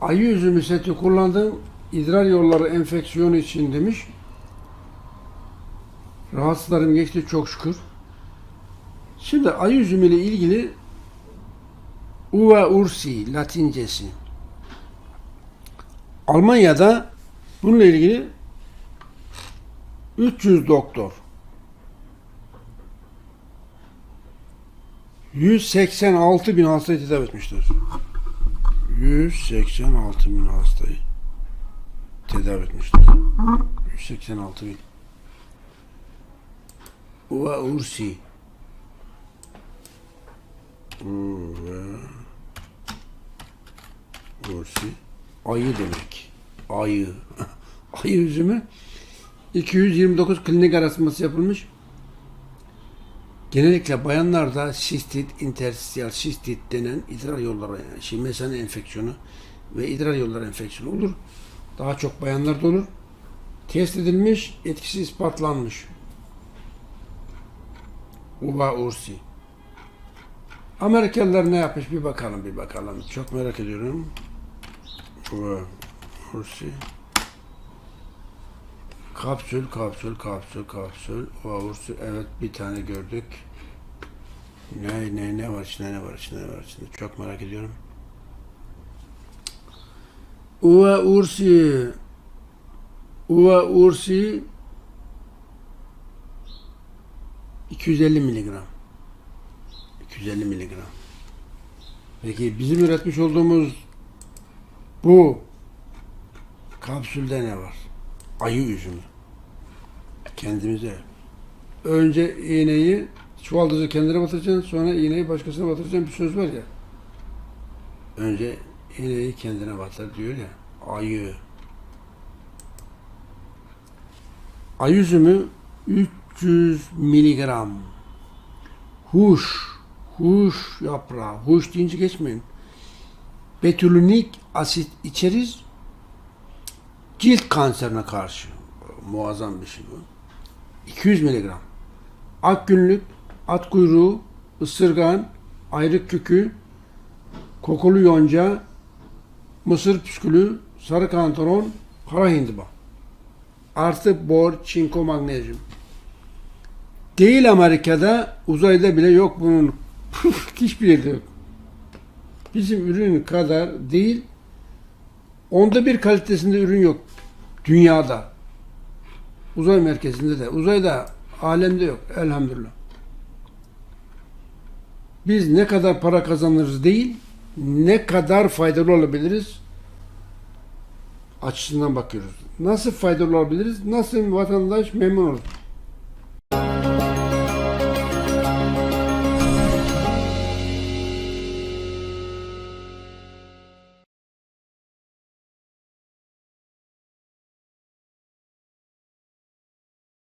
Ayı üzümü seti kullandım. İdrar yolları enfeksiyonu için demiş. Rahatsızlarım geçti çok şükür. Şimdi ayı üzümü ile ilgili Uva ursi latincesi. Almanya'da bununla ilgili 300 doktor 186 bin hastayı tedavi etmişler. 186 bin hastayı tedavi etmişler. 186 bin. Uva ursi. Uva ursi. Ayı demek. Ayı. Ayı üzümü 229 klinik araştırması yapılmış. Genellikle bayanlarda sistit, interstitial sistit denen idrar yolları, yani şey mesane enfeksiyonu ve idrar yolları enfeksiyonu olur. Daha çok bayanlarda olur. Test edilmiş, etkisi ispatlanmış. Uva ursi. Amerikalılar ne yapmış bir bakalım bir bakalım. Çok merak ediyorum. Uva ursi. Kapsül, kapsül, kapsül, kapsül. Uva ursi. Evet bir tane gördük. Ne ne ne var içinde ne var içinde ne var içinde çok merak ediyorum. Uva ursi Uva ursi 250 miligram. 250 miligram. Peki bizim üretmiş olduğumuz bu kapsülde ne var? Ayı üzümü. Kendimize. Önce iğneyi çuvaldızı kendine batıracaksın, sonra iğneyi başkasına batıracaksın bir söz var ya. Önce iğneyi kendine batır diyor ya. Ayı. Ayı üzümü 300 miligram. Huş. Huş yaprağı. Huş deyince geçmeyin. Betülünik asit içerir. Cilt kanserine karşı. Muazzam bir şey bu. 200 miligram. Ak günlük, at kuyruğu, ısırgan, ayrık kükü, kokulu yonca, mısır püskülü, sarı kantaron, kara hindiba. Artı bor, çinko, magnezyum. Değil Amerika'da, uzayda bile yok bunun. Hiçbir yerde yok. Bizim ürün kadar değil, onda bir kalitesinde ürün yok. Dünyada. Uzay merkezinde de. Uzayda, alemde yok. Elhamdülillah. Biz ne kadar para kazanırız değil, ne kadar faydalı olabiliriz açısından bakıyoruz. Nasıl faydalı olabiliriz? Nasıl vatandaş memnun olur?